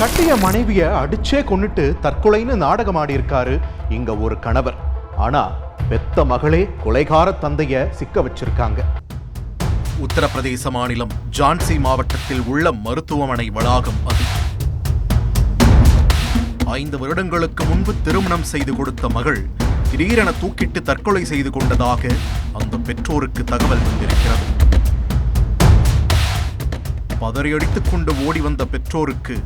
கட்டிய மனைவிய அடிச்சே கொன்னுட்டு தற்கொலைன்னு நாடகம் இருக்காரு இங்க ஒரு கணவர். ஆனா பெத்த மகளே கொலைகார தந்தைய சிக்க வச்சிருக்காங்க. உத்தரப்பிரதேச மாநிலம் ஜான்சி மாவட்டத்தில் உள்ள மருத்துவமனை வளாகம் அது. ஐந்து வருடங்களுக்கு முன்பு திருமணம் செய்து கொடுத்த மகள் திடீரென தூக்கிட்டு தற்கொலை செய்து கொண்டதாக அந்த பெற்றோருக்கு தகவல் வந்திருக்கிறது. பதறியடித்துக் கொண்டு ஓடி வந்த பெற்றோருக்கு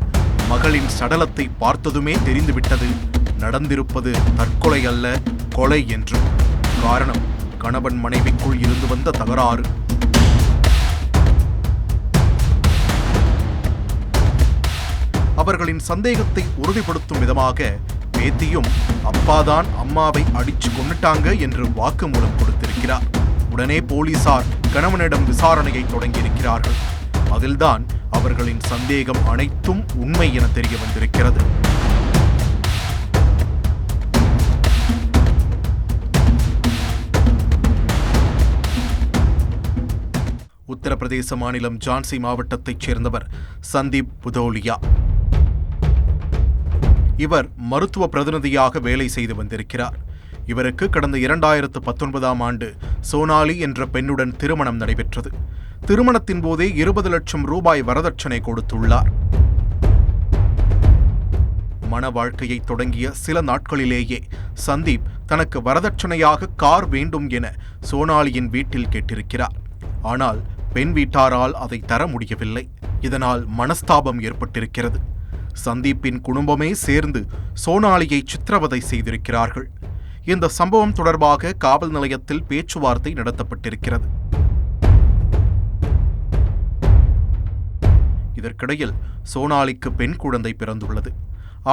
மகளின் சடலத்தை பார்த்ததுமே தெரிந்துவிட்டது. நடந்திருப்பது தற்கொலை அல்ல கொலை என்று. காரணம் கணவன் மனைவிக்குள் இருந்து வந்த தகராறு. அவர்களின் சந்தேகத்தை உறுதிப்படுத்தும் விதமாக பேத்தியும் அப்பாதான் அம்மாவை அடிச்சு கொண்டுட்டாங்க என்று வாக்குமூலம் கொடுத்திருக்கிறார். உடனே போலீசார் கணவனிடம் விசாரணையை தொடங்கியிருக்கிறார்கள். அதில்தான் அவர்களின் சந்தேகம் அனைத்தும் உண்மை என தெரிய வந்திருக்கிறது. உத்தரப்பிரதேச மாநிலம் ஜான்சி மாவட்டத்தைச் சேர்ந்தவர் சந்தீப் புதோலியா. இவர் மருத்துவ பிரதிநிதியாக வேலை செய்து வந்திருக்கிறார். இவருக்கு கடந்த இரண்டாயிரத்து பத்தொன்பதாம் ஆண்டு சோனாலி என்ற பெண்ணுடன் திருமணம் நடைபெற்றது. திருமணத்தின் போதே இருபது லட்சம் ரூபாய் வரதட்சணை கொடுத்துள்ளார். மன வாழ்க்கையை தொடங்கிய சில நாட்களிலேயே சந்தீப் தனக்கு வரதட்சணையாக கார் வேண்டும் என சோனாலியின் வீட்டில் கேட்டிருக்கிறார். ஆனால் பெண் வீட்டாரால் அதை தர முடியவில்லை. இதனால் மனஸ்தாபம் ஏற்பட்டிருக்கிறது. சந்தீப்பின் குடும்பமே சேர்ந்து சோனாலியை சித்திரவதை செய்திருக்கிறார்கள். இந்த சம்பவம் தொடர்பாக காவல் நிலையத்தில் பேச்சுவார்த்தை நடத்தப்பட்டிருக்கிறது. இதற்கிடையில் சோனாலிக்கு பெண் குழந்தை பிறந்துள்ளது.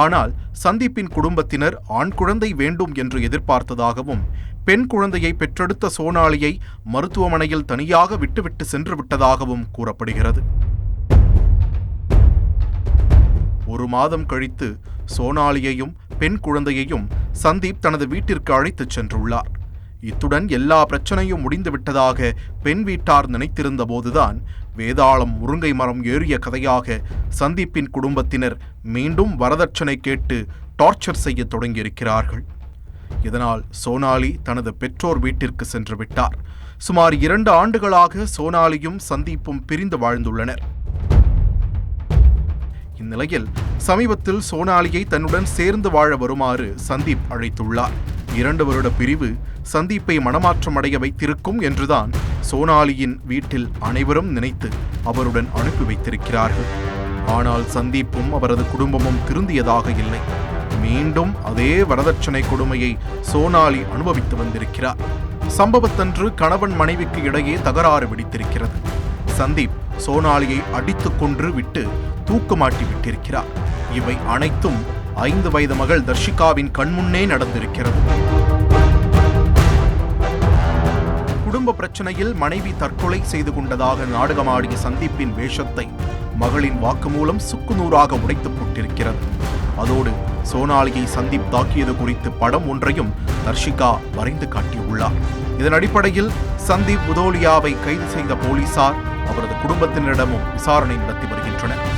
ஆனால் சந்தீப்பின் குடும்பத்தினர் ஆண் குழந்தை வேண்டும் என்று எதிர்பார்த்ததாகவும் பெண் குழந்தையை பெற்றெடுத்த சோனாலியை மருத்துவமனையில் தனியாக விட்டுவிட்டு சென்று விட்டதாகவும் கூறப்படுகிறது. ஒரு மாதம் கழித்து சோனாலியையும் பெண் குழந்தையையும் சந்தீப் தனது வீட்டிற்கு அழைத்துச் சென்றுள்ளார். இத்துடன் எல்லா பிரச்சனையும் முடிந்துவிட்டதாக பெண் வீட்டார் நினைத்திருந்த போதுதான் வேதாளம் முருங்கை மரம் ஏறிய கதையாக சந்தீப்பின் குடும்பத்தினர் மீண்டும் வரதட்சணை கேட்டு டார்ச்சர் செய்ய தொடங்கியிருக்கிறார்கள். இதனால் சோனாலி தனது பெற்றோர் வீட்டிற்கு சென்று விட்டார். சுமார் இரண்டு ஆண்டுகளாக சோனாலியும் சந்தீப்பும் பிரிந்து வாழ்ந்துள்ளனர். இந்நிலையில் சமீபத்தில் சோனாலியை தன்னுடன் சேர்ந்து வாழ வருமாறு சந்தீப் அழைத்துள்ளார். இரண்டு வருட பிரிவு சந்தீப்பை மனமாற்றம் அடைய வைத்திருக்கும் என்றுதான் சோனாலியின் வீட்டில் அனைவரும் நினைத்து அவருடன் அனுப்பி வைத்திருக்கிறார்கள். ஆனால் சந்தீப்பும் அவரது குடும்பமும் திருந்தியதாக இல்லை. மீண்டும் அதே வரதட்சணை கொடுமையை சோனாலி அனுபவித்து வந்திருக்கிறார். சம்பவத்தன்று கணவன் மனைவிக்கு இடையே தகராறு வெடித்திருக்கிறது. சந்தீப் சோனாலியை அடித்துக் கொன்று விட்டு தூக்கமாட்டி விட்டிருக்கிறார் இவை அனைத்தும் ஐந்து வயது மகள் தர்ஷிகாவின் கண்முன்னே நடந்திருக்கிறது. குடும்ப பிரச்சனையில் மனைவி தற்கொலை செய்து கொண்டதாக நாடகமாடிய சந்தீப்பின் வேஷத்தை மகளின் வாக்குமூலம் சுக்குநூறாக உடைத்து போட்டிருக்கிறது. அதோடு சோனாலியை சந்தீப் தாக்கியது குறித்து படம் ஒன்றையும் தர்ஷிகா வரைந்து காட்டியுள்ளார். இதன் அடிப்படையில் சந்தீப் புதோலியாவை கைது செய்த போலீசார் அவரது குடும்பத்தினரிடமும் விசாரணை நடத்தி வருகின்றனர்.